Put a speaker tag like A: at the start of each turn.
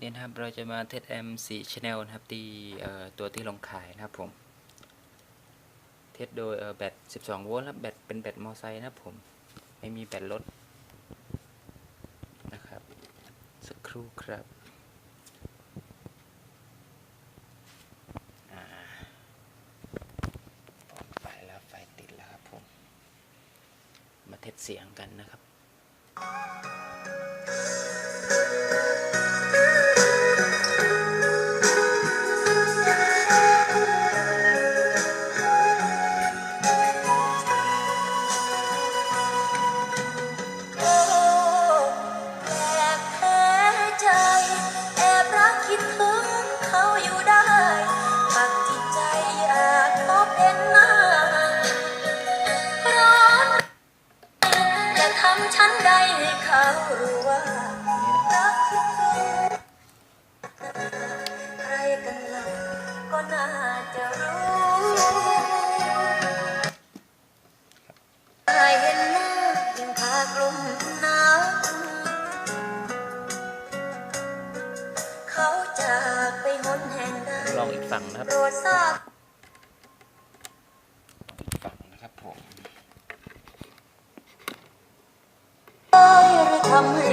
A: เนี่ยนะครับเราจะมาเทส M4 Channel นะครับที่เอ่อตัวที่ลงขายนะครับผม เทสโดยแบต 12 โวลต์ครับแบตเป็นแบตมอไซค์นะครับผม ไม่มีแบตรถนะครับ สักครู่ครับไปแล้วไฟติดแล้วครับผม มาเทสเสียงกันนะครับ
B: ฉันใดให้เขารู้ว่ารักคิดถึงใครกันล่ะก็น่าจะรู้ใครเห็นหน้ายังพากลมหนาวเขาจากไปหนแห่งใด
A: ลองอีกฝั่งนะครับ
B: โปรดทราบ I'm